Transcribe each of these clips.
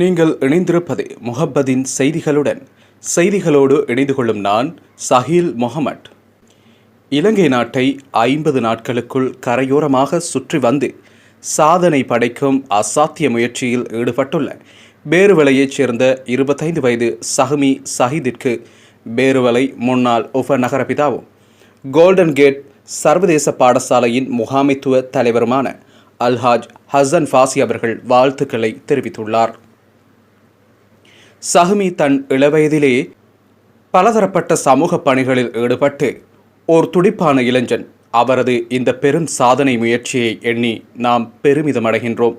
நீங்கள் இணைந்திருப்பது முஹப்பதின் செய்திகளுடன். செய்திகளோடு இணைந்து கொள்ளும் நான் சஹீல் முகமட். இலங்கை நாட்டை ஐம்பது நாட்களுக்குள் கரையோரமாக சுற்றி வந்து சாதனை படைக்கும் அசாத்திய முயற்சியில் ஈடுபட்டுள்ள பேருவலையைச் சேர்ந்த இருபத்தைந்து வயது சஹ்மி சஹீதிற்கு பேருவலை முன்னாள் உபநகர நகரபிதாவும் கோல்டன் கேட் சர்வதேச பாடசாலையின் முகாமைத்துவ தலைவருமான அல்ஹாஜ் ஹசன் ஃபாசி அவர்கள் வாழ்த்துக்களை தெரிவித்துள்ளார். சஹ்மி தன் இளவயதிலே பலதரப்பட்ட சமூக பணிகளில் ஈடுபட்டு ஓர் துடிப்பான இளைஞன். அவரது இந்த பெரும் சாதனை முயற்சியை எண்ணி நாம் பெருமிதமடைகின்றோம்.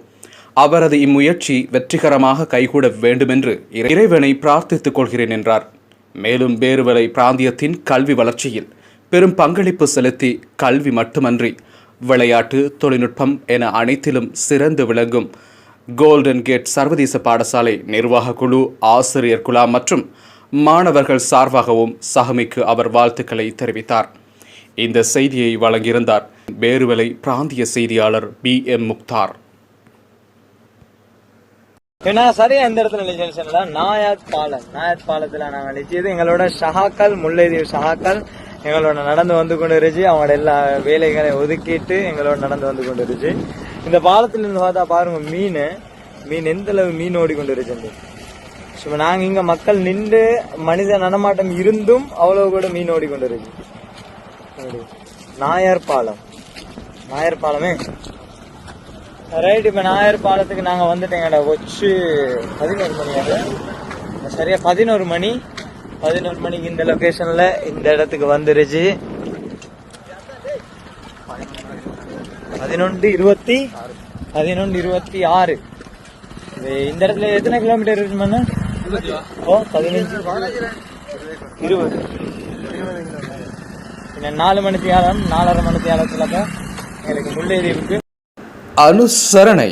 அவரது இம்முயற்சி வெற்றிகரமாக கைகூட வேண்டுமென்று இறைவனை பிரார்த்தித்துக் கொள்கிறேன் என்றார். மேலும் வேறுவலை பிராந்தியத்தின் கல்வி வளர்ச்சியில் பெரும் பங்களிப்பு செலுத்தி கல்வி மட்டுமன்றி விளையாட்டு தொழில்நுட்பம் என அனைத்திலும் சிறந்து விளங்கும் கோல்டன் கேட் சர்வதேச பாடசாலை நிர்வாக குழு ஆசிரியர் குழா மற்றும் மாணவர்கள் சார்பாகவும் சஹமிக்கு அவர் வாழ்த்துக்களை தெரிவித்தார். இந்த செய்தியை வழங்கியிருந்தார் பேருவலை பிராந்திய செய்தியாளர் பி எம் முக்தார். ஏன்னா சரியா எந்த இடத்துல நினைச்சேன்னா நாயாத் பாலம். நாயாத் பாலத்துல நாங்க நிச்சயது எங்களோட ஷஹாக்கள் முல்லைதீவு ஷஹாக்கள் எங்களோட நடந்து வந்து கொண்டு இருந்துச்சு அவங்களோட எல்லா வேலைகளை ஒதுக்கிட்டு எங்களோட நடந்து வந்து கொண்டு இருந்துச்சு இந்த பாலத்துல இருந்து பார்த்தா பாருங்க மீன். மீன் எந்த அளவு மீன் ஓடிக்கொண்டு இருந்துச்சு சும்மா நாங்க இங்க மக்கள் நின்று மனித நடமாட்டம் இருந்தும் அவ்வளவு கூட மீன் ஓடிக்கொண்டு இருக்கு நாயர் பாலம். நாயர் பாலமே? ரைட் இப்ப நாயர் பாலத்துக்கு நாங்க வந்துட்டேங்கடா. வச்சு பதினோரு மணி சரியா பதினோரு மணி. பதினோரு மணிக்கு இந்த லொகேஷன்ல இந்த இடத்துக்கு வந்துருச்சு. பதினொன்று இருபத்தி பதினொன்று இருபத்தி ஆறு. இந்த இடத்துல எத்தனை கிலோமீட்டர் இருக்கு மண்ணு? ஓ பதினஞ்சு. இருபது. நாலு மணி தியாலம் நாலரை மணி தியாலத்துல தான் முல்லை இருக்கு. அனுசரணை.